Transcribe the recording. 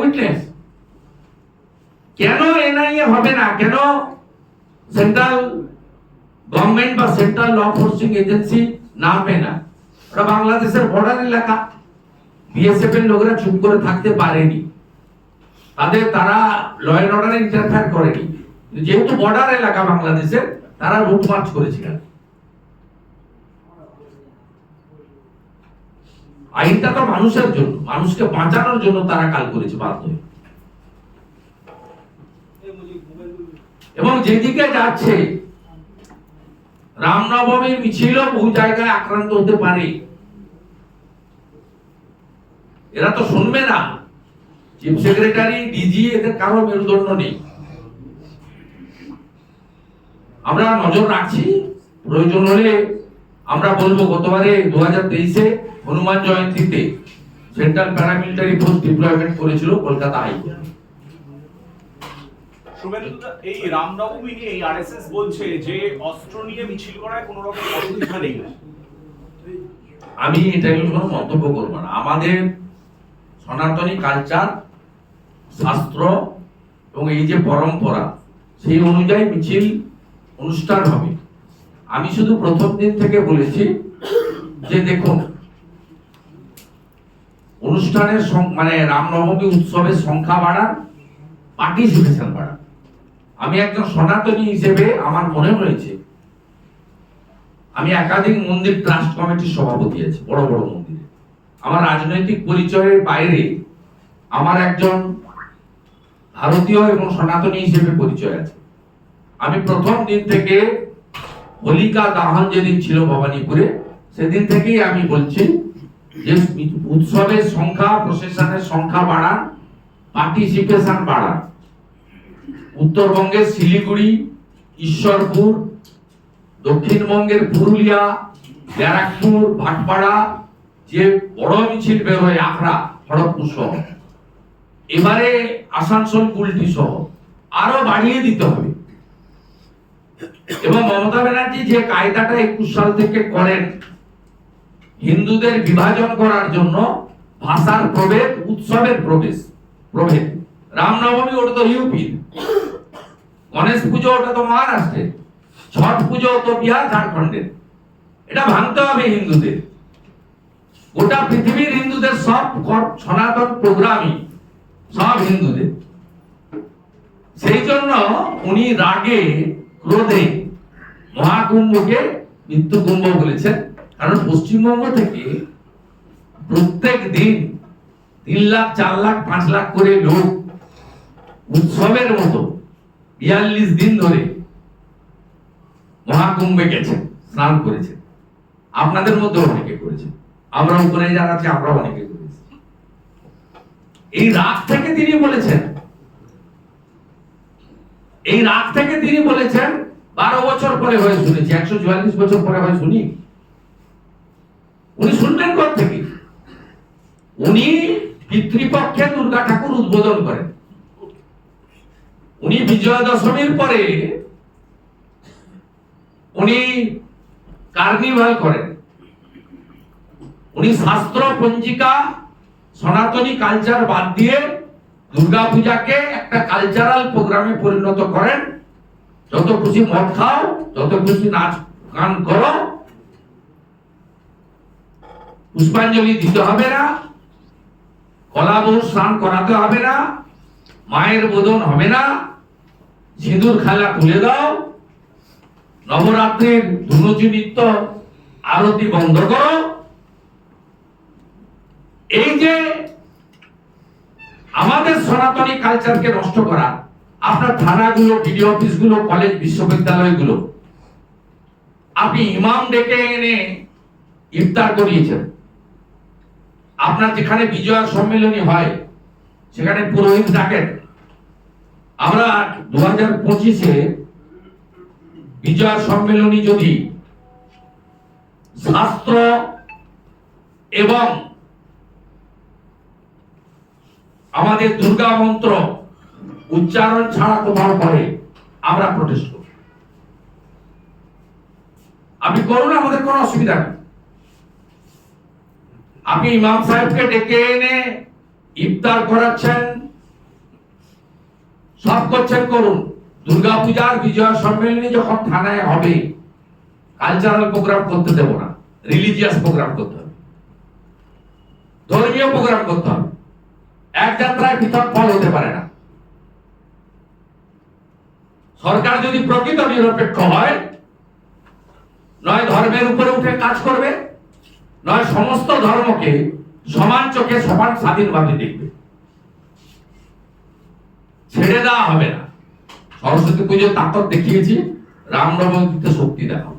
Witness কেন NIA হবে না? কেন সেন্ট্রাল গভর্নমেন্ট বা সেন্ট্রাল ল এজেন্সি না? ওটা বাংলাদেশের বর্ডার এলাকা। বিএসএফ এর লোকেরা চুপ করে থাকতে পারেনি। তাদের তারা ল অর্ডারে ইন্টারফেয়ার করেনি। যেহেতু বর্ডার এলাকা বাংলাদেশের, তারা রুট মার্চ করেছিলেন আইনটা তো মানুষের জন্য, মানুষকে বাঁচানোর জন্য তারা কাল করেছে বাধ্য এবং যেদিকে যাচ্ছে, রামনবমীর মিছিলও বহু জায়গায় আক্রান্ত হতে পারে। এরা তো শুনবে না। চিফ সেক্রেটারি, ডিজি, এদের কারও মেরুদণ্ড নেই। আমরা নজর রাখছি, প্রয়োজন হলে আমরা বলব গতবারে দু হাজার তেইশে হনুমান জয়ন্তীতে সেন্ট্রাল প্যারামিলিটারি ফোর্স ডিপ্লয়মেন্ট করেছিল কলকাতা হাইকোর্ট শুভেন্দুদা এই রামনবমী নিয়ে এই আরএসএস বলছে যে অস্ত্র নিয়ে মিছিল করায় কোনো রকম অসুবিধা নেই। আমি এটা নিয়ে কোনো মন্তব্য করব না। আমাদের সনাতনী কালচার শাস্ত্র এবং এই যে পরম্পরা সেই অনুযায়ী মিছিল অনুষ্ঠান হবে। আমি শুধু প্রথম দিন থেকে বলেছি যে দেখুন, অনুষ্ঠানের মানে রামনবমী উৎসবের সংখ্যা বাড়ান পার্টিসিপেশন বাড়ান আমি একজন সনাতনী হিসেবে আমার মনে হয়েছে, আমি একাধিক মন্দির ট্রাস্ট কমিটির সভাপতি আছি, বড় বড় মন্দিরে। আমার রাজনৈতিক পরিচয়ের বাইরে আমার একজন ভারতীয় এবং সনাতনী হিসেবে পরিচয় আছে। আমি প্রথম দিন থেকে হোলিকা দাহন যেদিন ছিল ভবানীপুরে, সেদিন থেকেই আমি বলছি যে উৎসবের সংখ্যা প্রসেশনের সংখ্যা বাড়ান পার্টিসিপেশন বাড়ান। উত্তরবঙ্গের শিলিগুড়ি, ঈশ্বরপুর, দক্ষিণবঙ্গের পুরুলিয়া, ব্যারাকপুর, ভাটপাড়া, যে বড় মিছিল বের হয় আখড়া খড়গপুর সহ এবারে আসানসোল কুলটি সহ আরও বাড়িয়ে দিতে হবে। এবং মমতা ব্যানার্জি যে কায়দাটা একুশ সাল থেকে করেন, হিন্দুদের বিভাজন করার জন্য ভাষার প্রভেদ, উৎসবের প্রবেশ, প্রভেদ। রামনবমী ওটা তো ইউপির গণেশ পুজো ওটা তো মহারাষ্ট্রের ছট পুজো তো বিহার ঝাড়খণ্ডের এটা ভাঙতে হবে হিন্দুদের। গোটা পৃথিবীর হিন্দুদের সব সনাতন প্রোগ্রামই সব হিন্দুদের। সেই জন্য উনি রাগে ক্রোধে মহাকুম্ভকে মৃত্যু কুম্ভ বলেছেন। কারণ পশ্চিমবঙ্গ থেকে প্রত্যেক দিন তিন লাখ, চার লাখ, পাঁচ লাখ করে লোক উৎসবের মতো বিয়াল্লিশ দিন ধরে মহাকুম্ভে গেছেন, স্নান করেছেন। আপনাদের মধ্যে অনেকে করেছেন। আমরা উপরে যারা আছি আমরা অনেকে করেছি। এই রাত থেকে তিনি বলেছেন এই রাগ থেকে তিনি বলেছেন, বারো বছর পরে হয়ে শুনেছি, একশো চুয়াল্লিশ বছর পরে হয়ে শুনি। উনি শুনলেন কোথ থেকে? উনি পিতৃপক্ষে দুর্গা ঠাকুর উদ্বোধন করেন। উনি বিজয়া দশমীর পরে উনি কার্নিভাল করেন। উনি শাস্ত্র পঞ্জিকা, সনাতনী কালচার বাদ দিয়ে দুর্গা পূজাকে একটা কালচারাল প্রোগ্রামে পরিণত করেন। যত খুশি মদ খাও, যত খুশি নাচ গান করো। পুষ্পাঞ্জলি দিতে হবে না। কলা বহু স্নান করাতে হবে না। মায়ের বোধন হবে না। সিঁদুর খেলা তুলে দাও। নবরাত্রির ধুনুচি নৃত্য আরতি বন্ধ করো। এই যে আমাদের সনাতনী কালচারকে নষ্ট করা, আপনার থানাগুলো, ডিডি অফিসগুলো, কলেজ, বিশ্ববিদ্যালয়গুলো, আপনি ইমাম ডেকে এনে ইফতার করিয়েছেন। আপনার যেখানে বিজয়া সম্মেলনী হয়, সেখানে পুরোহিত ডাকেন আমরা দু হাজার পঁচিশে বিজয়া সম্মেলনী যদি, শাস্ত্র এবং আমাদের দুর্গা মন্ত্র উচ্চারণ ছাড়া কোথাও করে আমরা প্রটেস্ট করব আপনি করুন আমাদের কোনো অসুবিধা নেই। আপনি ইমাম সাহেবকে ডেকে এনে ইফতার করাচ্ছেন, সব করছেন, করুন। দুর্গাপূজার বিজয় সম্মেলনী যখন থানায় হবে কালচারাল প্রোগ্রাম করতে দেব না রিলিজিয়াস প্রোগ্রাম করতে হবে। ধর্মীয় প্রোগ্রাম করতে হবে। এক যাত্রায় পৃথক ফল হতে পারে না। সরকার যদি প্রকৃত নিরপেক্ষ হয়, নয় ধর্মের উপরে উঠে কাজ করবে, নয় সমস্ত ধর্মকে সমান চোখে সমান স্বাধীনভাবে দেখবে। ছেড়ে দেওয়া হবে না। সরস্বতী পুজোর তাকত দেখিয়েছি রামনবমীতে শক্তি দেখাবো